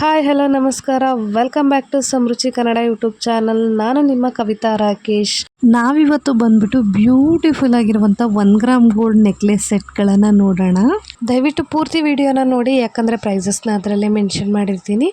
Hi, hello, ನಮಸ್ಕಾರ. Welcome back to Samruchi Kannada YouTube channel ನಾನು ನಿಮ್ಮ ಕವಿತಾ ರಾಕೇಶ್. ನಾವಿವತ್ತು ಬಂದ್ಬಿಟ್ಟು ಬ್ಯೂಟಿಫುಲ್ ಆಗಿರುವಂಥ ಒನ್ ಗ್ರಾಮ್ ಗೋಲ್ಡ್ ನೆಕ್ಲೆಸ್ ಸೆಟ್ಗಳನ್ನು ನೋಡೋಣ. ದಯವಿಟ್ಟು ಪೂರ್ತಿ ವಿಡಿಯೋನ ನೋಡಿ, ಯಾಕಂದರೆ ಪ್ರೈಸಸ್ನ ಅದರಲ್ಲೇ ಮೆನ್ಷನ್ ಮಾಡಿರ್ತೀನಿ.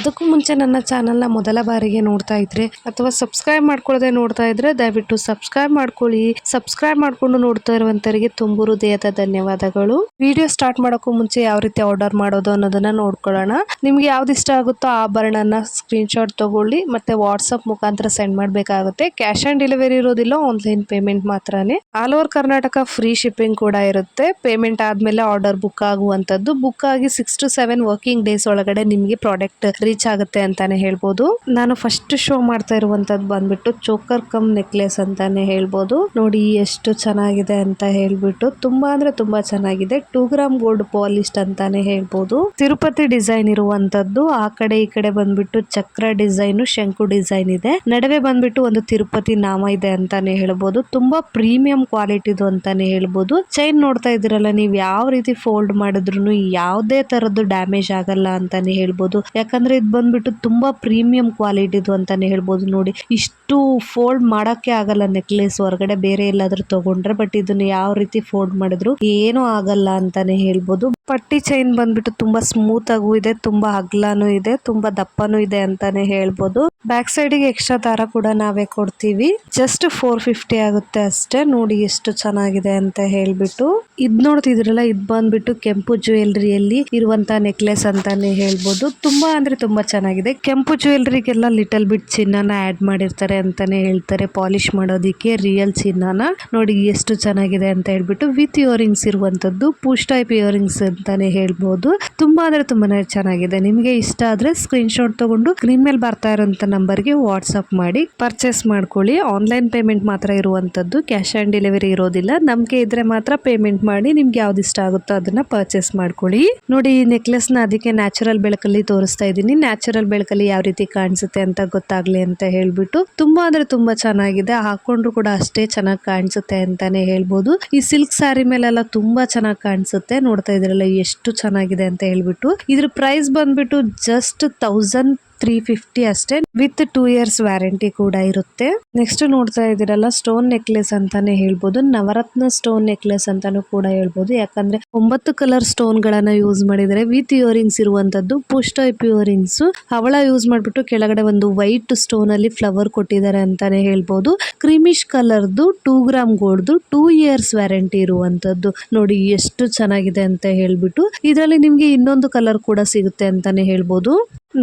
ಅದಕ್ಕೂ ಮುಂಚೆ ನನ್ನ ಚಾನಲ್ನ ಮೊದಲ ಬಾರಿಗೆ ನೋಡ್ತಾ ಇದ್ರೆ, ಅಥವಾ ಸಬ್ಸ್ಕ್ರೈಬ್ ಮಾಡ್ಕೊಳ್ಳದೆ ನೋಡ್ತಾ ಇದ್ರೆ, ದಯವಿಟ್ಟು ಸಬ್ಸ್ಕ್ರೈಬ್ ಮಾಡ್ಕೊಳ್ಳಿ. ಸಬ್ಸ್ಕ್ರೈಬ್ ಮಾಡ್ಕೊಂಡು ನೋಡ್ತಾ ಇರುವಂತವರಿಗೆ ತುಂಬು ಹೃದಯದ ಧನ್ಯವಾದಗಳು. ವಿಡಿಯೋ ಸ್ಟಾರ್ಟ್ ಮಾಡೋಕ್ಕೂ ಮುಂಚೆ ಯಾವ ರೀತಿ ಆರ್ಡರ್ ಮಾಡೋದು ಅನ್ನೋದನ್ನ ನೋಡ್ಕೊಳ್ಳೋಣ. ನಿಮ್ಗೆ ಯಾವ್ದು ಇಷ್ಟ ಆಗುತ್ತೋ ಆ ಆಭರಣನ ಸ್ಕ್ರೀನ್ಶಾಟ್ ತಗೊಳ್ಳಿ, ಮತ್ತೆ ವಾಟ್ಸಪ್ ಮುಖಾಂತರ ಸೆಂಡ್ ಮಾಡಬೇಕಾಗುತ್ತೆ. ಕ್ಯಾಶ್ ಆನ್ ಡೆಲಿವರಿ ಇರೋದಿಲ್ಲ ಆನ್ಲೈನ್ ಪೇಮೆಂಟ್ ಮಾತ್ರನೇ. All over Karnataka free shipping ಕೂಡ ಇರುತ್ತೆ. ಪೇಮೆಂಟ್ ಆದ್ಮೇಲೆ ಆರ್ಡರ್ ಬುಕ್ ಆಗುವಂತದ್ದು ಬುಕ್ ಆಗಿ six to seven working days ಒಳಗಡೆ ನಿಮಗೆ ಪ್ರಾಡಕ್ಟ್ ರೀಚ್ ಆಗುತ್ತೆ ಅಂತಾನೆ ಹೇಳ್ಬೋದು. ನಾನು ಫಸ್ಟ್ ಶೋ ಮಾಡ್ತಾ ಇರುವಂತದ್ದು ಬಂದ್ಬಿಟ್ಟು ಚೋಕರ್ ಕಮ್ ನೆಕ್ಲೆಸ್ ಅಂತಾನೆ ಹೇಳ್ಬೋದು. ನೋಡಿ ಎಷ್ಟು ಚೆನ್ನಾಗಿದೆ ಅಂತ ಹೇಳ್ಬಿಟ್ಟು, ತುಂಬಾ ಅಂದ್ರೆ ತುಂಬಾ ಚೆನ್ನಾಗಿದೆ. ಟೂ ಗ್ರಾಮ್ ಗೋಲ್ಡ್ ಪಾಲಿಸ್ಟ್ ಅಂತಾನೆ ಹೇಳ್ಬೋದು. ತಿರುಪತಿ ಡಿಸೈನ್ ಇರುವಂತದ್ದು ಆ ಕಡೆ ಈ ಕಡೆ ಬಂದ್ಬಿಟ್ಟು ಚಕ್ರ ಡಿಸೈನ್, ಶಂಕು ಡಿಸೈನ್ ಇದೆ. ನಡುವೆ ಬಂದ್ಬಿಟ್ಟು ಒಂದು ತಿರುಪತಿ ನಾಮ ಇದೆ ಅಂತಾನೆ ಹೇಳ್ಬೋದು. ತುಂಬಾ ಪ್ರೀಮಿಯಂ ಕ್ವಾಲಿಟಿದು ಅಂತಾನೆ ಹೇಳ್ಬೋದು. ಚೈನ್ ನೋಡ್ತಾ ಇದ್ದೀರಲ್ಲ, ನೀವು ಯಾವ ರೀತಿ ಫೋಲ್ಡ್ ಮಾಡಿದ್ರು ಯಾವುದೇ ತರದ್ದು ಡ್ಯಾಮೇಜ್ ಆಗಲ್ಲ ಅಂತಾನೆ ಹೇಳ್ಬೋದು. ಯಾಕಂದ್ರೆ ಇದು ಬಂದ್ಬಿಟ್ಟು ತುಂಬಾ ಪ್ರೀಮಿಯಂ ಕ್ವಾಲಿಟಿದು ಅಂತಾನೆ ಹೇಳ್ಬೋದು. ನೋಡಿ, ಇಷ್ಟು ಫೋಲ್ಡ್ ಮಾಡಕ್ಕೆ ಆಗಲ್ಲ ನೆಕ್ಲೆಸ್. ಹೊರಗಡೆ ಬೇರೆ ಎಲ್ಲಾದ್ರೂ ತಗೊಂಡ್ರೆ, ಬಟ್ ಇದನ್ನ ಯಾವ ರೀತಿ ಫೋಲ್ಡ್ ಮಾಡಿದ್ರು ಏನೂ ಆಗಲ್ಲ ಅಂತಾನೆ ಹೇಳ್ಬೋದು. ಪಟ್ಟಿ ಚೈನ್ ಬಂದ್ಬಿಟ್ಟು ತುಂಬಾ ಸ್ಮೂತ್ ಆಗೂ ಇದೆ, ತುಂಬಾ ಅಗ್ಲಾನು ಇದೆ ತುಂಬಾ ದಪ್ಪನೂ ಇದೆ ಅಂತಾನೆ ಹೇಳ್ಬೋದು. ಬ್ಯಾಕ್ ಸೈಡಿಗೆ ಎಕ್ಸ್ಟ್ರಾ ದಾರ ಕೂಡ ನಾವೇ ಕೊಡ್ತೀವಿ. ಜಸ್ಟ್ ಫೋರ್ ಫಿಫ್ಟಿ ಆಗುತ್ತೆ ಅಷ್ಟೇ. ನೋಡಿ ಎಷ್ಟು ಚೆನ್ನಾಗಿದೆ ಅಂತ ಹೇಳ್ಬಿಟ್ಟು. ಇದ್ ನೋಡ್ತಿದ್ರಲ್ಲ ಇದ್ ಬಂದ್ಬಿಟ್ಟು ಕೆಂಪು ಜ್ಯುವೆಲ್ರಿಯಲ್ಲಿ ಇರುವಂತ ನೆಕ್ಲೆಸ್ ಅಂತಾನೆ ಹೇಳ್ಬೋದು. ತುಂಬಾ ಅಂದ್ರೆ ತುಂಬಾ ಚೆನ್ನಾಗಿದೆ. ಕೆಂಪು ಜ್ಯುವೆಲ್ರಿಗೆಲ್ಲ ಲಿಟಲ್ ಬಿಟ್ ಚಿನ್ನನ ಆಡ್ ಮಾಡಿರ್ತಾರೆ ಅಂತಾನೆ ಹೇಳ್ತಾರೆ. ಪಾಲಿಶ್ ಮಾಡೋದಿಕ್ಕೆ ರಿಯಲ್ ಚಿನ್ನನ. ನೋಡಿ ಎಷ್ಟು ಚೆನ್ನಾಗಿದೆ ಅಂತ ಹೇಳ್ಬಿಟ್ಟು ವಿತ್ ಇಯರಿಂಗ್ಸ್ ಇರುವಂತದ್ದು ಪುಷ್ ಟೈಪ್ ಇಯರಿಂಗ್ಸ್ ಅಂತಾನೆ ಹೇಳ್ಬೋದು. ತುಂಬಾ ಅಂದ್ರೆ ತುಂಬಾನೇ ಚೆನ್ನಾಗಿದೆ. ನಿಮಗೆ ಇಷ್ಟ ಆದ್ರೆ ಸ್ಕ್ರೀನ್ ಶಾಟ್ ತಗೊಂಡು ಸ್ಕ್ರೀನ್ ಮೇಲೆ ಬರ್ತಾ ಇರೋಂಥ ನಂಬರ್ಗೆ ವಾಟ್ಸಪ್ ಮಾಡಿ ಪರ್ಚೇಸ್ ಮಾಡ್ಕೊಳ್ಳಿ. ಆನ್ಲೈನ್ ಪೇಮೆಂಟ್ ಮಾತ್ರ ಇರುವಂಥದ್ದು. ಕ್ಯಾಶ್ ಆನ್ ಡೆಲಿವರಿ ಇರೋದಿಲ್ಲ. ನಮ್ಗೆ ಇದ್ರೆ ಮಾತ್ರ ಪೇಮೆಂಟ್ ಮಾಡಿ ನಿಮ್ಗೆ ಯಾವ್ದು ಇಷ್ಟ ಆಗುತ್ತೋ ಅದನ್ನ ಪರ್ಚೇಸ್ ಮಾಡ್ಕೊಳ್ಳಿ. ನೋಡಿ, ಈ ನೆಕ್ಲೆಸ್ನ ಅದಕ್ಕೆ ನ್ಯಾಚುರಲ್ ಬೆಳಕಲ್ಲಿ ತೋರಿಸ್ತಾ ಇದ್ದೀನಿ. ನ್ಯಾಚುರಲ್ ಬೆಳಕಲ್ಲಿ ಯಾವ ರೀತಿ ಕಾಣಿಸುತ್ತೆ ಅಂತ ಗೊತ್ತಾಗ್ಲಿ ಅಂತ ಹೇಳ್ಬಿಟ್ಟು. ತುಂಬಾ ಅಂದ್ರೆ ತುಂಬಾ ಚೆನ್ನಾಗಿದೆ. ಹಾಕೊಂಡ್ರು ಕೂಡ ಅಷ್ಟೇ ಚೆನ್ನಾಗಿ ಕಾಣಿಸುತ್ತೆ ಅಂತಾನೆ ಹೇಳ್ಬೋದು. ಈ ಸಿಲ್ಕ್ ಸ್ಯಾರಿ ಮೇಲೆಲ್ಲ ತುಂಬಾ ಚೆನ್ನಾಗಿ ಕಾಣಿಸುತ್ತೆ. ನೋಡ್ತಾ ಇದ್ರಲ್ಲ ಎಷ್ಟು ಚೆನ್ನಾಗಿದೆ ಅಂತ ಹೇಳ್ಬಿಟ್ಟು. ಇದ್ರ ಪ್ರೈಸ್ ಬಂದ್ಬಿಟ್ಟು ಜಸ್ಟ್ ತೌಸಂಡ್ ತ್ರೀ ಫಿಫ್ಟಿ ಅಷ್ಟೇ. ವಿತ್ ಟೂ ಇಯರ್ಸ್ ವ್ಯಾರಂಟಿ ಕೂಡ ಇರುತ್ತೆ. ನೆಕ್ಸ್ಟ್ ನೋಡ್ತಾ ಇದ್ದೀರಲ್ಲ ಸ್ಟೋನ್ ನೆಕ್ಲೆಸ್ ಅಂತಾನೆ ಹೇಳ್ಬೋದು. ನವರತ್ನ ಸ್ಟೋನ್ ನೆಕ್ಲೆಸ್ ಅಂತಾನು ಕೂಡ ಹೇಳ್ಬೋದು. ಯಾಕಂದ್ರೆ ಒಂಬತ್ತು ಕಲರ್ ಸ್ಟೋನ್ ಗಳನ್ನ ಯೂಸ್ ಮಾಡಿದರೆ ವಿತ್ ಇಯರಿಂಗ್ಸ್ ಇರುವಂತದ್ದು ಪುಷ್ ಟೈಪ್ ಇಯರಿಂಗ್ಸ್ ಅವಳ ಯೂಸ್ ಮಾಡ್ಬಿಟ್ಟು ಕೆಳಗಡೆ ಒಂದು ವೈಟ್ ಸ್ಟೋನ್ ಅಲ್ಲಿ ಫ್ಲವರ್ ಕೊಟ್ಟಿದ್ದಾರೆ ಅಂತಾನೆ ಹೇಳ್ಬೋದು. ಕ್ರೀಮಿಶ್ ಕಲರ್ದು ಟೂ ಗ್ರಾಮ್ ಗೋಲ್ಡ್ದು ಟೂ ಇಯರ್ಸ್ ವ್ಯಾರಂಟಿ ಇರುವಂತದ್ದು. ನೋಡಿ ಎಷ್ಟು ಚೆನ್ನಾಗಿದೆ ಅಂತ ಹೇಳ್ಬಿಟ್ಟು. ಇದರಲ್ಲಿ ನಿಮ್ಗೆ ಇನ್ನೊಂದು ಕಲರ್ ಕೂಡ ಸಿಗುತ್ತೆ ಅಂತಾನೆ ಹೇಳ್ಬೋದು.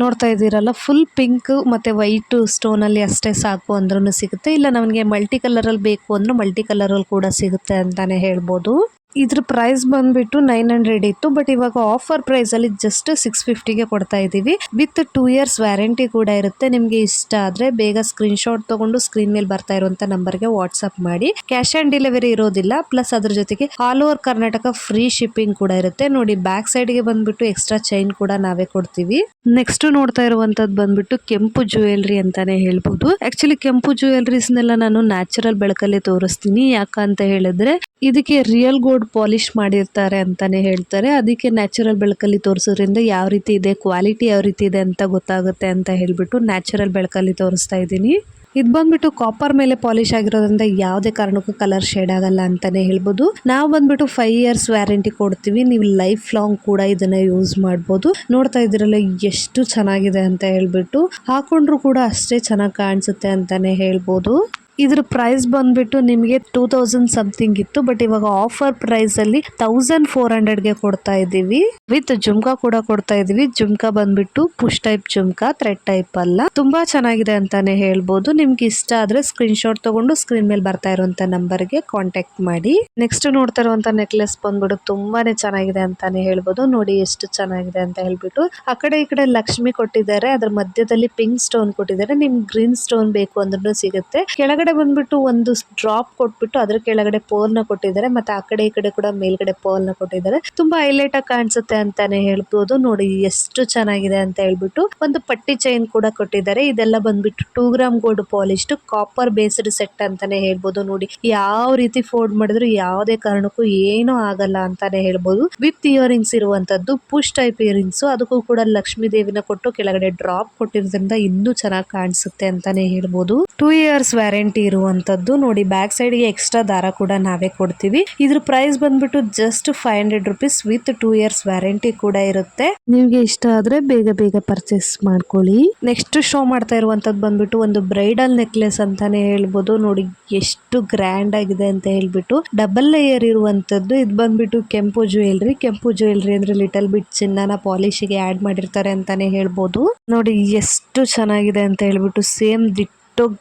ನೋಡ್ತಾ ಇದ್ದೀರಲ್ಲ ಫುಲ್ ಪಿಂಕ್ ಮತ್ತೆ ವೈಟ್ ಸ್ಟೋನ್ ಅಲ್ಲಿ ಅಷ್ಟೇ ಸಾಕು ಅಂದ್ರೂ ಸಿಗುತ್ತೆ. ಇಲ್ಲ, ನಮಗೆ ಮಲ್ಟಿ ಕಲರ್ ಅಲ್ಲಿ ಬೇಕು ಅಂದರೂ ಮಲ್ಟಿ ಕಲರ್ ಅಲ್ಲಿ ಕೂಡ ಸಿಗುತ್ತೆ ಅಂತಾನೆ ಹೇಳ್ಬೋದು. ಇದ್ರ ಪ್ರೈಸ್ ಬಂದ್ಬಿಟ್ಟು ನೈನ್ ಹಂಡ್ರೆಡ್ ಇತ್ತು ಬಟ್ ಇವಾಗ ಆಫರ್ ಪ್ರೈಸ್ ಅಲ್ಲಿ ಜಸ್ಟ್ ಸಿಕ್ಸ್ ಫಿಫ್ಟಿಗೆ ಕೊಡ್ತಾ ಇದೀವಿ ವಿತ್ ಟೂ ಇಯರ್ಸ್ ವ್ಯಾರಂಟಿ ಕೂಡ ಇರುತ್ತೆ. ನಿಮ್ಗೆ ಇಷ್ಟ ಆದ್ರೆ ಬೇಗ ಸ್ಕ್ರೀನ್ ಶಾಟ್ ತಗೊಂಡು ಸ್ಕ್ರೀನ್ ಮೇಲೆ ಬರ್ತಾ ಇರುವಂತ ನಂಬರ್ಗೆ ವಾಟ್ಸ್ಆಪ್ ಮಾಡಿ. ಕ್ಯಾಶ್ ಆನ್ ಡೆಲಿವರಿ ಇರೋದಿಲ್ಲ ಪ್ಲಸ್ ಅದ್ರ ಜೊತೆಗೆ all over Karnataka free shipping ಕೂಡ ಇರುತ್ತೆ. ನೋಡಿ ಬ್ಯಾಕ್ ಸೈಡ್ಗೆ ಬಂದ್ಬಿಟ್ಟು ಎಕ್ಸ್ಟ್ರಾ ಚೈನ್ ಕೂಡ ನಾವೇ ಕೊಡ್ತೀವಿ. ನೆಕ್ಸ್ಟ್ ನೋಡ್ತಾ ಇರುವಂತದ್ದು ಬಂದ್ಬಿಟ್ಟು ಕೆಂಪು ಜ್ಯುವೆಲ್ರಿ ಅಂತಾನೆ ಹೇಳ್ಬೋದು. ಆಕ್ಚುಲಿ ಕೆಂಪು ಜ್ಯುವೆಲ್ರೀಸ್ನೆಲ್ಲ ನಾನು ನ್ಯಾಚುರಲ್ ಬೆಳಕಲ್ಲಿ ತೋರಿಸ್ತೀನಿ. ಯಾಕಂತ ಹೇಳಿದ್ರೆ ಇದಕ್ಕೆ ರಿಯಲ್ ಗೋಲ್ಡ್ ಪಾಲಿಶ್ ಮಾಡಿರ್ತಾರೆ ಅಂತಾನೆ ಹೇಳ್ತಾರೆ. ಅದಕ್ಕೆ ನ್ಯಾಚುರಲ್ ಬೆಳಕಲ್ಲಿ ತೋರಿಸೋದ್ರಿಂದ ಯಾವ ರೀತಿ ಇದೆ, ಕ್ವಾಲಿಟಿ ಯಾವ ರೀತಿ ಇದೆ ಅಂತ ಗೊತ್ತಾಗುತ್ತೆ ಅಂತ ಹೇಳ್ಬಿಟ್ಟು ನ್ಯಾಚುರಲ್ ಬೆಳಕಲ್ಲಿ ತೋರಿಸ್ತಾ ಇದ್ದೀನಿ. ಇದು ಬಂದ್ಬಿಟ್ಟು ಕಾಪರ್ ಮೇಲೆ ಪಾಲಿಶ್ ಆಗಿರೋದ್ರಿಂದ ಯಾವುದೇ ಕಾರಣಕ್ಕೂ ಕಲರ್ ಶೇಡ್ ಆಗಲ್ಲ ಅಂತಾನೆ ಹೇಳ್ಬೋದು. ನಾವು ಬಂದ್ಬಿಟ್ಟು ಫೈವ್ ಇಯರ್ಸ್ ವ್ಯಾರಂಟಿ ಕೊಡ್ತೀವಿ. ನೀವು ಲೈಫ್ ಲಾಂಗ್ ಕೂಡ ಇದನ್ನ ಯೂಸ್ ಮಾಡ್ಬೋದು. ನೋಡ್ತಾ ಇದ್ರಲ್ಲ ಎಷ್ಟು ಚೆನ್ನಾಗಿದೆ ಅಂತ ಹೇಳ್ಬಿಟ್ಟು. ಹಾಕೊಂಡ್ರು ಕೂಡ ಅಷ್ಟೇ ಚೆನ್ನಾಗಿ ಕಾಣಿಸುತ್ತೆ ಅಂತಾನೆ ಹೇಳ್ಬೋದು. ಇದ್ರ ಪ್ರೈಸ್ ಬಂದ್ಬಿಟ್ಟು ನಿಮಗೆ ಟೂ ತೌಸಂಡ್ ಸಮಥಿಂಗ್ ಇತ್ತು ಬಟ್ ಇವಾಗ ಆಫರ್ ಪ್ರೈಸ್ ಅಲ್ಲಿ ತೌಸಂಡ್ ಫೋರ್ ಹಂಡ್ರೆಡ್ಗೆ ಕೊಡ್ತಾ ಇದ್ದೀವಿ. ವಿತ್ ಜುಮ್ಕಾ ಕೂಡ ಕೊಡ್ತಾ ಇದೀವಿ ಜುಮ್ಕಾ ಬಂದ್ಬಿಟ್ಟು push type jhumka thread type ಅಲ್ಲ. ತುಂಬಾ ಚೆನ್ನಾಗಿದೆ ಅಂತಾನೆ ಹೇಳ್ಬೋದು. ನಿಮ್ಗೆ ಇಷ್ಟ ಆದ್ರೆ ಸ್ಕ್ರೀನ್ ಶಾಟ್ ತಗೊಂಡು ಸ್ಕ್ರೀನ್ ಮೇಲೆ ಬರ್ತಾ ಇರುವಂತ ನಂಬರ್ಗೆ ಕಾಂಟ್ಯಾಕ್ಟ್ ಮಾಡಿ. ನೆಕ್ಸ್ಟ್ ನೋಡ್ತಾ ಇರುವಂತ ನೆಕ್ಲೆಸ್ ಬಂದ್ಬಿಟ್ಟು ತುಂಬಾನೇ ಚೆನ್ನಾಗಿದೆ ಅಂತಾನೆ ಹೇಳ್ಬೋದು. ನೋಡಿ ಎಷ್ಟು ಚೆನ್ನಾಗಿದೆ ಅಂತ ಹೇಳ್ಬಿಟ್ಟು. ಆ ಕಡೆ ಈ ಕಡೆ ಲಕ್ಷ್ಮಿ ಕೊಟ್ಟಿದ್ದಾರೆ. ಅದ್ರ ಮಧ್ಯದಲ್ಲಿ ಪಿಂಕ್ ಸ್ಟೋನ್ ಕೊಟ್ಟಿದ್ದಾರೆ. ನಿಮ್ಗೆ ಗ್ರೀನ್ ಸ್ಟೋನ್ ಬೇಕು ಅಂದ್ರೂ ಸಿಗುತ್ತೆ. ಕೆಳಗಡೆ ಕೆಳಗಡೆ ಬಂದ್ಬಿಟ್ಟು ಒಂದು ಡ್ರಾಪ್ ಕೊಟ್ಬಿಟ್ಟು ಅದ್ರ ಕೆಳಗಡೆ ಪೋಲ್ನ ಕೊಟ್ಟಿದ್ದಾರೆ. ಮತ್ತೆ ಆ ಕಡೆ ಈ ಕಡೆ ಕೂಡ ಮೇಲ್ಗಡೆ ಪೋಲ್ನ ಕೊಟ್ಟಿದ್ದಾರೆ. ತುಂಬಾ ಹೈಲೈಟ್ ಆಗಿ ಕಾಣಿಸುತ್ತೆ ಅಂತಾನೆ ಹೇಳ್ಬೋದು. ನೋಡಿ ಎಷ್ಟು ಚೆನ್ನಾಗಿದೆ ಅಂತ ಹೇಳ್ಬಿಟ್ಟು ಒಂದು ಪಟ್ಟಿ ಚೈನ್ ಕೂಡ ಕೊಟ್ಟಿದ್ದಾರೆ. ಇದೆಲ್ಲ ಬಂದ್ಬಿಟ್ಟು two gram gold polish copper based set ಅಂತಾನೆ ಹೇಳ್ಬೋದು. ನೋಡಿ ಯಾವ ರೀತಿ ಫೋಲ್ಡ್ ಮಾಡಿದ್ರು ಯಾವುದೇ ಕಾರಣಕ್ಕೂ ಏನೂ ಆಗಲ್ಲ ಅಂತಾನೆ ಹೇಳ್ಬೋದು. ವಿತ್ ಇಯರಿಂಗ್ಸ್ ಇರುವಂತದ್ದು ಪುಷ್ ಟೈಪ್ ಇಯರಿಂಗ್ಸ್ ಅದಕ್ಕೂ ಕೂಡ ಲಕ್ಷ್ಮೀ ದೇವಿನ ಕೊಟ್ಟು ಕೆಳಗಡೆ ಡ್ರಾಪ್ ಕೊಟ್ಟಿರೋದ್ರಿಂದ ಇನ್ನೂ ಚೆನ್ನಾಗಿ ಕಾಣಿಸುತ್ತೆ ಅಂತಾನೆ ಹೇಳ್ಬೋದು. ಟೂ ಇಯರ್ಸ್ ವ್ಯಾರಂಟಿ ಇರುವಂತದ್ದು ನೋಡಿ ಬ್ಯಾಕ್ ಸೈಡ್ಗೆ ಎಕ್ಸ್ಟ್ರಾ ದಾರ ಕೂಡ ನಾವೇ ಕೊಡ್ತೀವಿ. ಇದ್ರ ಪ್ರೈಸ್ ಬಂದ್ಬಿಟ್ಟು just five hundred rupees with two years warranty ಕೂಡ ಇರುತ್ತೆ. ನಿಮ್ಗೆ ಇಷ್ಟ ಆದ್ರೆ ಬೇಗ ಬೇಗ ಪರ್ಚೇಸ್ ಮಾಡ್ಕೊಳ್ಳಿ. ನೆಕ್ಸ್ಟ್ ಶೋ ಮಾಡ್ತಾ ಇರುವಂತದ್ದು ಬಂದ್ಬಿಟ್ಟು ಒಂದು ಬ್ರೈಡಲ್ ನೆಕ್ಲೆಸ್ ಅಂತಾನೆ ಹೇಳ್ಬೋದು. ನೋಡಿ, ಎಷ್ಟು ಗ್ರ್ಯಾಂಡ್ ಆಗಿದೆ ಅಂತ ಹೇಳ್ಬಿಟ್ಟು. ಡಬಲ್ ಲೇಯರ್ ಇರುವಂತದ್ದು. ಇದು ಬಂದ್ಬಿಟ್ಟು ಕೆಂಪು ಜ್ಯುವೆಲ್ರಿ ಕೆಂಪು ಜ್ಯುವೆಲ್ರಿ ಅಂದ್ರೆ ಲಿಟಲ್ ಬಿಟ್ ಚಿನ್ನನ ಪಾಲಿಶಿಗೆ ಆಡ್ ಮಾಡಿರ್ತಾರೆ ಅಂತಾನೆ ಹೇಳ್ಬೋದು. ನೋಡಿ, ಎಷ್ಟು ಚೆನ್ನಾಗಿದೆ ಅಂತ ಹೇಳ್ಬಿಟ್ಟು ಸೇಮ್ ದಿಟ್ಟು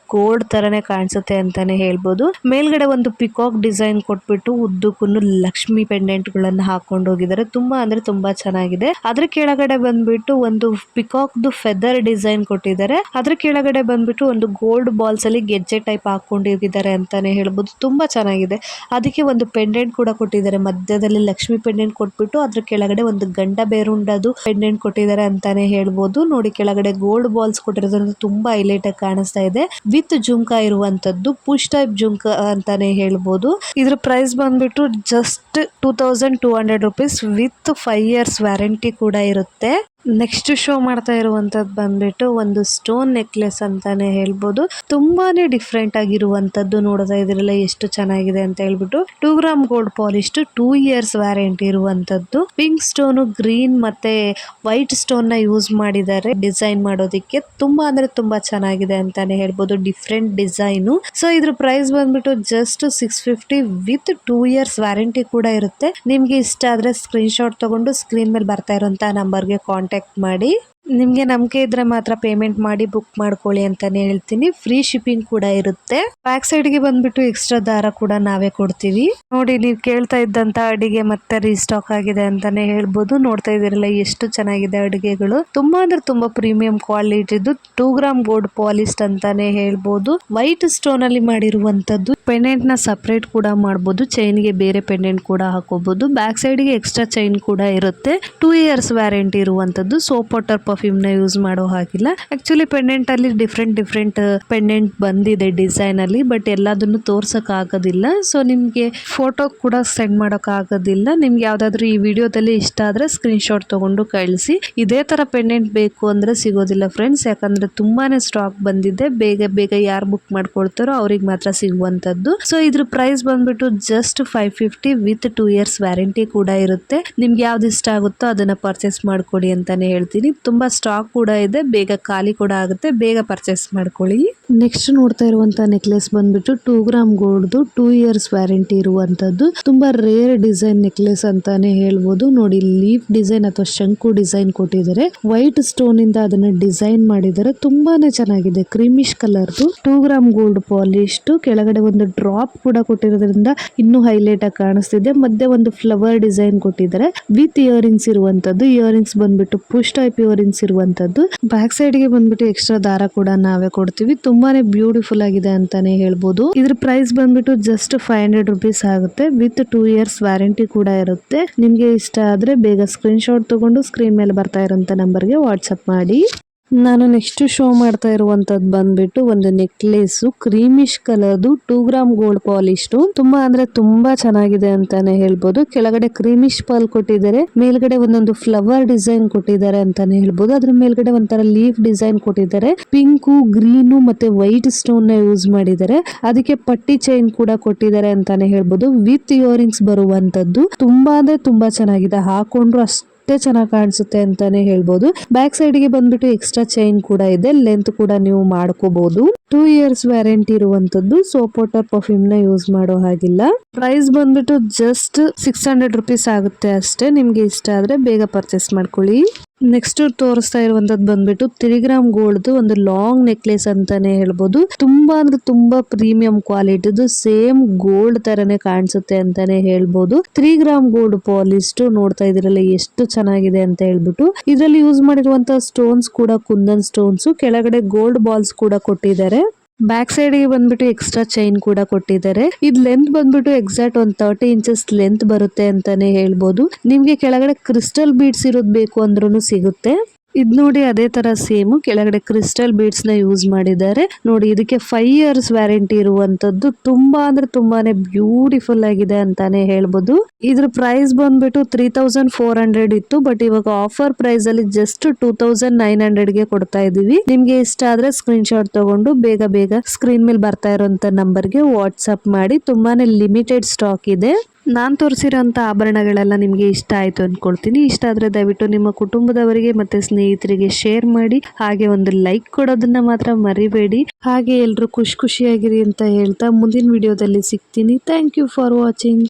ಗೋಲ್ಡ್ ತರನೇ ಕಾಣಿಸುತ್ತೆ ಅಂತಾನೆ ಹೇಳ್ಬೋದು. ಮೇಲ್ಗಡೆ ಒಂದು ಪಿಕಾಕ್ ಡಿಸೈನ್ ಕೊಟ್ಬಿಟ್ಟು ಉದ್ದಕ್ಕೂ ಲಕ್ಷ್ಮಿ ಪೆಂಡೆಂಟ್ ಗಳನ್ನ ಹಾಕೊಂಡು ಹೋಗಿದ್ದಾರೆ. ತುಂಬಾ ಅಂದ್ರೆ ತುಂಬಾ ಚೆನ್ನಾಗಿದೆ. ಅದ್ರ ಕೆಳಗಡೆ ಬಂದ್ಬಿಟ್ಟು ಒಂದು ಪಿಕಾಕ್ ದು ಫೆದರ್ ಡಿಸೈನ್ ಕೊಟ್ಟಿದ್ದಾರೆ. ಅದ್ರ ಕೆಳಗಡೆ ಬಂದ್ಬಿಟ್ಟು ಒಂದು ಗೋಲ್ಡ್ ಬಾಲ್ಸ್ ಅಲ್ಲಿ ಗೆಜ್ಜೆ ಟೈಪ್ ಹಾಕೊಂಡು ಹೋಗಿದ್ದಾರೆ ಅಂತಾನೆ ಹೇಳ್ಬೋದು. ತುಂಬಾ ಚೆನ್ನಾಗಿದೆ. ಅದಕ್ಕೆ ಒಂದು ಪೆಂಡೆಂಟ್ ಕೂಡ ಕೊಟ್ಟಿದ್ದಾರೆ. ಮಧ್ಯದಲ್ಲಿ ಲಕ್ಷ್ಮಿ ಪೆಂಡೆಂಟ್ ಕೊಟ್ಬಿಟ್ಟು ಅದ್ರ ಕೆಳಗಡೆ ಒಂದು ಗಂಡ ಬೇರುಂಡದು ಪೆಂಡೆಂಟ್ ಕೊಟ್ಟಿದ್ದಾರೆ ಅಂತಾನೆ ಹೇಳ್ಬೋದು. ನೋಡಿ ಕೆಳಗಡೆ ಗೋಲ್ಡ್ ಬಾಲ್ಸ್ ಕೊಟ್ಟಿರೋದ್ರಿಂದ ತುಂಬಾ ಹೈಲೈಟ್ ಆಗಿ ಕಾಣಿಸ್ತಾ ಇದೆ. ವಿತ್ ಜುಮ್ಕಾ ಇರುವಂತದ್ದು ಪುಷ್ ಟೈಪ್ ಜುಮ್ಕಾ ಅಂತಾನೆ ಹೇಳ್ಬೋದು. ಇದ್ರ ಪ್ರೈಸ್ ಬಂದ್ಬಿಟ್ಟು just two thousand two hundred rupees with five years warranty ಕೂಡ ಇರುತ್ತೆ. ನೆಕ್ಸ್ಟ್ ಶೋ ಮಾಡ್ತಾ ಇರುವಂತದ್ದು ಬಂದ್ಬಿಟ್ಟು ಒಂದು ಸ್ಟೋನ್ ನೆಕ್ಲೆಸ್ ಅಂತಾನೆ ಹೇಳ್ಬೋದು. ತುಂಬಾನೇ ಡಿಫ್ರೆಂಟ್ ಆಗಿರುವಂತದ್ದು ನೋಡ್ತಾ ಇದ್ರಲ್ಲ ಎಷ್ಟು ಚೆನ್ನಾಗಿದೆ ಅಂತ ಹೇಳ್ಬಿಟ್ಟು two gram gold polish two years warranty ಇರುವಂತದ್ದು ಪಿಂಕ್ ಸ್ಟೋನ್ ಗ್ರೀನ್ ಮತ್ತೆ ವೈಟ್ ಸ್ಟೋನ್ನ ಯೂಸ್ ಮಾಡಿದ್ದಾರೆ. ಡಿಸೈನ್ ಮಾಡೋದಿಕ್ಕೆ ತುಂಬಾ ಅಂದ್ರೆ ತುಂಬಾ ಚೆನ್ನಾಗಿದೆ ಅಂತಾನೆ ಹೇಳ್ಬೋದು. Different design. ಸೊ, ಇದ್ರ ಪ್ರೈಸ್ ಬಂದ್ಬಿಟ್ಟು just six fifty with two years warranty ಕೂಡ ಇರುತ್ತೆ. ನಿಮ್ಗೆ ಇಷ್ಟ ಆದ್ರೆ ಸ್ಕ್ರೀನ್ ಶಾಟ್ ತಗೊಂಡು ಸ್ಕ್ರೀನ್ ಮೇಲೆ ಬರ್ತಾ ಇರುವಂತಹ ನಂಬರ್ಗೆ ಕಾಂಟ್ಯಾಕ್ಟ್ ಮಾಡಿ ನಿಮ್ಗೆ ನಂಬಿಕೆ ಇದ್ರೆ ಮಾತ್ರ ಪೇಮೆಂಟ್ ಮಾಡಿ ಬುಕ್ ಮಾಡ್ಕೊಳ್ಳಿ ಅಂತಾನೆ ಹೇಳ್ತೀನಿ. ಫ್ರೀ ಶಿಪ್ಪಿಂಗ್ ಕೂಡ ಇರುತ್ತೆ. ಬ್ಯಾಕ್ ಸೈಡ್ಗೆ ಬಂದ್ಬಿಟ್ಟು ಎಕ್ಸ್ಟ್ರಾ ದಾರ ಕೂಡ ನಾವೇ ಕೊಡ್ತೀವಿ. ನೋಡಿ, ನೀವು ಕೇಳ್ತಾ ಇದ್ದಂತ ಅಡಿಗೆ ಮತ್ತೆ ರೀಸ್ಟಾಕ್ ಆಗಿದೆ ಅಂತಾನೆ ಹೇಳ್ಬೋದು. ನೋಡ್ತಾ ಇದೀರಲ್ಲ ಎಷ್ಟು ಚೆನ್ನಾಗಿದೆ ಅಡಿಗೆಗಳು. ತುಂಬಾ ಅಂದ್ರೆ ತುಂಬಾ ಪ್ರೀಮಿಯಂ ಕ್ವಾಲಿಟಿದು ಟೂ ಗ್ರಾಮ್ ಗೋಲ್ಡ್ ಪಾಲಿಸ್ಟ್ ಅಂತಾನೆ ಹೇಳ್ಬೋದು. ವೈಟ್ ಸ್ಟೋನ್ ಅಲ್ಲಿ ಮಾಡಿರುವಂತದ್ದು ಪೆಂಡೆಂಟ್ನ ಸಪರೇಟ್ ಕೂಡ ಮಾಡಬಹುದು ಚೈನ್ಗೆ ಬೇರೆ ಪೆಂಡೆಂಟ್ ಕೂಡ ಹಾಕೋಬಹುದು ಬ್ಯಾಕ್ ಸೈಡ್ಗೆ ಎಕ್ಸ್ಟ್ರಾ ಚೈನ್ ಕೂಡ ಇರುತ್ತೆ. ಟೂ ಇಯರ್ಸ್ ವ್ಯಾರಂಟಿ ಇರುವಂತದ್ದು ಸೋಪ್ ವಾಟರ್ ಪರ್ಫ್ಯೂಮ್ನ ಯೂಸ್ ಮಾಡೋ ಹಾಗಿಲ್ಲ. ಆಕ್ಚುಲಿ ಪೆಂಡೆಂಟ್ ಅಲ್ಲಿ ಡಿಫ್ರೆಂಟ್ ಡಿಫ್ರೆಂಟ್ ಪೆಂಡೆಂಟ್ ಬಂದಿದೆ ಡಿಸೈನ್ ಅಲ್ಲಿ ಬಟ್ ಎಲ್ಲದನ್ನು ತೋರ್ಸಕ್ ಆಗೋದಿಲ್ಲ. ಸೊ ನಿಮ್ಗೆ ಫೋಟೋ ಕೂಡ ಸೆಂಡ್ ಮಾಡೋಕ್ ಆಗೋದಿಲ್ಲ. ನಿಮ್ಗೆ ಯಾವ್ದಾದ್ರು ಈ ವಿಡಿಯೋದಲ್ಲಿ ಇಷ್ಟ ಆದ್ರೆ ಸ್ಕ್ರೀನ್ ಶಾಟ್ ತಗೊಂಡು ಕಳಿಸಿ. ಇದೇ ತರ ಪೆಂಡೆಂಟ್ ಬೇಕು ಅಂದ್ರೆ ಸಿಗೋದಿಲ್ಲ ಫ್ರೆಂಡ್ಸ್ ಯಾಕಂದ್ರೆ ತುಂಬಾನೇ ಸ್ಟಾಕ್ ಬಂದಿದೆ. ಬೇಗ ಬೇಗ ಯಾರು ಬುಕ್ ಮಾಡ್ಕೊಳ್ತಾರೋ ಅವ್ರಿಗೆ ಮಾತ್ರ ಸಿಗುವಂತದ್ದು ಸೊ ಇದ್ರ ಪ್ರೈಸ್ ಬಂದ್ಬಿಟ್ಟು just five fifty with two years warranty ಕೂಡ ಇರುತ್ತೆ. ನಿಮ್ಗೆ ಯಾವ್ದು ಇಷ್ಟ ಆಗುತ್ತೋ ಅದನ್ನ ಪರ್ಚೇಸ್ ಮಾಡ್ಕೊಡಿ ಅಂತಾನೆ ಹೇಳ್ತೀನಿ. ತುಂಬಾ ಸ್ಟಾಕ್ ಕೂಡ ಇದೆ. ಬೇಗ ಖಾಲಿ ಕೂಡ ಆಗುತ್ತೆ. ಬೇಗ ಪರ್ಚೇಸ್ ಮಾಡ್ಕೊಳ್ಳಿ. ನೆಕ್ಸ್ಟ್ ನೋಡ್ತಾ ಇರುವಂತ ನೆಕ್ಲೆಸ್ ಬಂದ್ಬಿಟ್ಟು two gram gold two years warranty ಇರುವಂತದ್ದು. ತುಂಬಾ ರೇರ್ ಡಿಸೈನ್ ನೆಕ್ಲೆಸ್ ಅಂತಾನೆ ಹೇಳ್ಬೋದು. ನೋಡಿ ಲೀಫ್ ಡಿಸೈನ್ ಅಥವಾ ಶಂಕು ಡಿಸೈನ್ ಕೊಟ್ಟಿದ್ದಾರೆ. ವೈಟ್ ಸ್ಟೋನ್ ಇಂದ ಅದನ್ನ ಡಿಸೈನ್ ಮಾಡಿದ್ದಾರೆ. ತುಂಬಾನೇ ಚೆನ್ನಾಗಿದೆ. ಕ್ರೀಮಿಶ್ ಕಲರ್ದು ಟೂ ಗ್ರಾಮ್ ಗೋಲ್ಡ್ ಪಾಲಿಶ್ ಕೆಳಗಡೆ ಒಂದು ಡ್ರಾಪ್ ಕೂಡ ಕೊಟ್ಟಿರೋದ್ರಿಂದ ಇನ್ನೂ ಹೈಲೈಟ್ ಆಗಿ ಕಾಣಿಸ್ತಿದೆ. ಮಧ್ಯೆ ಒಂದು ಫ್ಲವರ್ ಡಿಸೈನ್ ಕೊಟ್ಟಿದ್ದಾರೆ. ವಿತ್ ಇಯರಿಂಗ್ಸ್ ಇರುವಂತದ್ದು. ಇಯರಿಂಗ್ಸ್ ಬಂದ್ಬಿಟ್ಟು ಪುಷ್ ಟೈಪ್ ಇಯರಿಂಗ್ಸ್ ಇರುವಂತದ್ದು. ಬ್ಯಾಕ್ ಸೈಡ್ಗೆ ಬಂದ್ಬಿಟ್ಟು ಎಕ್ಸ್ಟ್ರಾ ದಾರ ಕೂಡ ನಾವೇ ಕೊಡ್ತೀವಿ. ತುಂಬಾನೇ ಬ್ಯೂಟಿಫುಲ್ ಆಗಿದೆ ಅಂತಾನೆ ಹೇಳ್ಬೋದು. ಇದ್ರ ಪ್ರೈಸ್ ಬಂದ್ಬಿಟ್ಟು ಜಸ್ಟ್ ಫೈವ್ ಹಂಡ್ರೆಡ್ ರುಪೀಸ್ ಆಗುತ್ತೆ. ವಿತ್ ಟೂ ಇಯರ್ಸ್ ವ್ಯಾರಂಟಿ ಕೂಡ ಇರುತ್ತೆ. ನಿಮ್ಗೆ ಇಷ್ಟ ಆದ್ರೆ ಬೇಗ ಸ್ಕ್ರೀನ್ ಶಾಟ್ ತಗೊಂಡು ಸ್ಕ್ರೀನ್ ಮೇಲೆ ಬರ್ತಾ ನಂಬರ್ ನಂಬರ್ಗೆ ವಾಟ್ಸ್ಆಪ್ ಮಾಡಿ. ನಾನು ನೆಕ್ಸ್ಟ್ ಶೋ ಮಾಡ್ತಾ ಇರುವಂತದ್ದು ಬಂದ್ಬಿಟ್ಟು ಒಂದು ನೆಕ್ಲೆಸ್ ಕ್ರೀಮಿಶ್ ಕಲರ್ದು ಟೂ ಗ್ರಾಮ್ ಗೋಲ್ಡ್ ಪಾಲಿಶ್ ತುಂಬಾ ಅಂದ್ರೆ ತುಂಬಾ ಚೆನ್ನಾಗಿದೆ ಅಂತಾನೆ ಹೇಳ್ಬೋದು. ಕೆಳಗಡೆ ಕ್ರೀಮಿಶ್ ಪಾಲ್ ಕೊಟ್ಟಿದ್ದಾರೆ, ಮೇಲ್ಗಡೆ ಒಂದೊಂದು ಫ್ಲವರ್ ಡಿಸೈನ್ ಕೊಟ್ಟಿದ್ದಾರೆ ಅಂತಾನೆ ಹೇಳ್ಬೋದು. ಅದ್ರ ಮೇಲ್ಗಡೆ ಒಂಥರ ಲೀಫ್ ಡಿಸೈನ್ ಕೊಟ್ಟಿದ್ದಾರೆ. ಪಿಂಕು ಗ್ರೀನು ಮತ್ತೆ ವೈಟ್ ಸ್ಟೋನ್ನ ಯೂಸ್ ಮಾಡಿದ್ದಾರೆ. ಅದಕ್ಕೆ ಪಟ್ಟಿ ಚೈನ್ ಕೂಡ ಕೊಟ್ಟಿದ್ದಾರೆ ಅಂತಾನೆ ಹೇಳ್ಬೋದು. ವಿತ್ ಇಯರಿಂಗ್ಸ್ ಬರುವಂತದ್ದು. ತುಂಬಾ ಅಂದ್ರೆ ತುಂಬಾ ಚೆನ್ನಾಗಿದೆ. ಹಾಕೊಂಡ್ರು ಅಷ್ಟೇ ಚೆನ್ನಾಗಿ ಕಾಣಿಸುತ್ತೆ ಅಂತಾನೆ ಹೇಳ್ಬೋದು. ಬ್ಯಾಕ್ ಸೈಡ್ಗೆ ಬಂದ್ಬಿಟ್ಟು ಎಕ್ಸ್ಟ್ರಾ ಚೈನ್ ಕೂಡ ಇದೆ. ಲೆಂತ್ ಕೂಡ ನೀವು ಮಾಡ್ಕೋಬಹುದು ಟೂ ಇಯರ್ಸ್ ವ್ಯಾರಂಟಿ ಇರುವಂತದ್ದು ಸೋಪ್ ವಾಟರ್ ಪರ್ಫ್ಯೂಮ್ನ ಯೂಸ್ ಮಾಡೋ ಹಾಗಿಲ್ಲ. ಪ್ರೈಸ್ ಬಂದ್ಬಿಟ್ಟು ಜಸ್ಟ್ ಸಿಕ್ಸ್ ಹಂಡ್ರೆಡ್ ರುಪೀಸ್ ಆಗುತ್ತೆ ಅಷ್ಟೇ. ನಿಮ್ಗೆ ಇಷ್ಟ ಆದ್ರೆ ಬೇಗ ಪರ್ಚೇಸ್ ಮಾಡ್ಕೊಳ್ಳಿ. ನೆಕ್ಸ್ಟ್ ತೋರಿಸ್ತಾ ಇರುವಂತದ್ದು ಬಂದ್ಬಿಟ್ಟು ತ್ರಿಗ್ರಾಮ್ ಗೋಲ್ಡ್ ಒಂದು ಲಾಂಗ್ ನೆಕ್ಲೆಸ್ ಅಂತಾನೆ ಹೇಳ್ಬೋದು. ತುಂಬಾ ಅಂದ್ರೆ ತುಂಬಾ ಪ್ರೀಮಿಯಂ ಕ್ವಾಲಿಟಿದು ಸೇಮ್ ಗೋಲ್ಡ್ ತರನೇ ಕಾಣಿಸುತ್ತೆ ಅಂತಾನೆ ಹೇಳ್ಬೋದು. ತ್ರೀ ಗ್ರಾಮ್ ಗೋಲ್ಡ್ ಪಾಲಿಸ್ಟ್ ನೋಡ್ತಾ ಇದ್ರಲ್ಲ ಎಷ್ಟು ಚೆನ್ನಾಗಿದೆ ಅಂತ ಹೇಳ್ಬಿಟ್ಟು. ಇದರಲ್ಲಿ ಯೂಸ್ ಮಾಡಿರುವಂತಹ ಸ್ಟೋನ್ಸ್ ಕೂಡ ಕುಂದನ್ ಸ್ಟೋನ್ಸ್ ಕೆಳಗಡೆ ಗೋಲ್ಡ್ ಬಾಲ್ಸ್ ಕೂಡ ಕೊಟ್ಟಿದ್ದಾರೆ. ಬ್ಯಾಕ್ ಸೈಡ್ಗೆ ಬಂದ್ಬಿಟ್ಟು ಎಕ್ಸ್ಟ್ರಾ ಚೈನ್ ಕೂಡ ಕೊಟ್ಟಿದ್ದಾರೆ. ಇದ್ ಲೆಂತ್ ಬಂದ್ಬಿಟ್ಟು ಎಕ್ಸಾಕ್ಟ್ ಒಂದ್ ತರ್ಟಿ ಇಂಚಸ್ ಲೆಂತ್ ಬರುತ್ತೆ ಅಂತಾನೆ ಹೇಳ್ಬೋದು. ನಿಮ್ಗೆ ಕೆಳಗಡೆ ಕ್ರಿಸ್ಟಲ್ ಬೀಡ್ಸ್ ಇರೋದ್ ಬೇಕು ಅಂದ್ರೂ ಸಿಗುತ್ತೆ. ಇದ್ ನೋಡಿ ಅದೇ ತರ ಸೇಮ್ ಕೆಳಗಡೆ ಕ್ರಿಸ್ಟಲ್ ಬೀಡ್ಸ್ನ ಯೂಸ್ ಮಾಡಿದ್ದಾರೆ. ನೋಡಿ, ಇದಕ್ಕೆ ಫೈವ್ ಇಯರ್ಸ್ ವ್ಯಾರಂಟಿ ಇರುವಂತದ್ದು ತುಂಬಾ ಅಂದ್ರೆ ತುಂಬಾನೇ ಬ್ಯೂಟಿಫುಲ್ ಆಗಿದೆ ಅಂತಾನೆ ಹೇಳ್ಬೋದು. ಇದ್ರ ಪ್ರೈಸ್ ಬಂದ್ಬಿಟ್ಟು ತ್ರೀ ತೌಸಂಡ್ ಫೋರ್ ಹಂಡ್ರೆಡ್ ಇತ್ತು. ಬಟ್ ಇವಾಗ ಆಫರ್ ಪ್ರೈಸ್ ಅಲ್ಲಿ ಜಸ್ಟ್ ಟೂ ತೌಸಂಡ್ ನೈನ್ ಹಂಡ್ರೆಡ್ಗೆ ಕೊಡ್ತಾ ಇದೀವಿ. ನಿಮ್ಗೆ ಇಷ್ಟ ಆದ್ರೆ ಸ್ಕ್ರೀನ್ ಶಾಟ್ ತಗೊಂಡು ಬೇಗ ಬೇಗ ಸ್ಕ್ರೀನ್ ಮೇಲೆ ಬರ್ತಾ ಇರುವಂತ ನಂಬರ್ಗೆ ವಾಟ್ಸ್ಆಪ್ ಮಾಡಿ. ತುಂಬಾನೇ ಲಿಮಿಟೆಡ್ ಸ್ಟಾಕ್ ಇದೆ. ನಾನ್ ತೋರಿಸಿರೋಂಥ ಆಭರಣಗಳೆಲ್ಲ ನಿಮಗೆ ಇಷ್ಟ ಆಯ್ತು ಅಂದ್ಕೊಳ್ತೀನಿ ಇಷ್ಟ ಆದ್ರೆ ದಯವಿಟ್ಟು ನಿಮ್ಮ ಕುಟುಂಬದವರಿಗೆ ಮತ್ತೆ ಸ್ನೇಹಿತರಿಗೆ ಶೇರ್ ಮಾಡಿ. ಹಾಗೆ ಒಂದು ಲೈಕ್ ಕೊಡೋದನ್ನ ಮಾತ್ರ ಮರಿಬೇಡಿ. ಹಾಗೆ ಎಲ್ಲರೂ ಖುಷಿ ಖುಷಿಯಾಗಿರಿ ಅಂತ ಹೇಳ್ತಾ ಮುಂದಿನ ವಿಡಿಯೋದಲ್ಲಿ ಸಿಗ್ತೀನಿ. Thank you for watching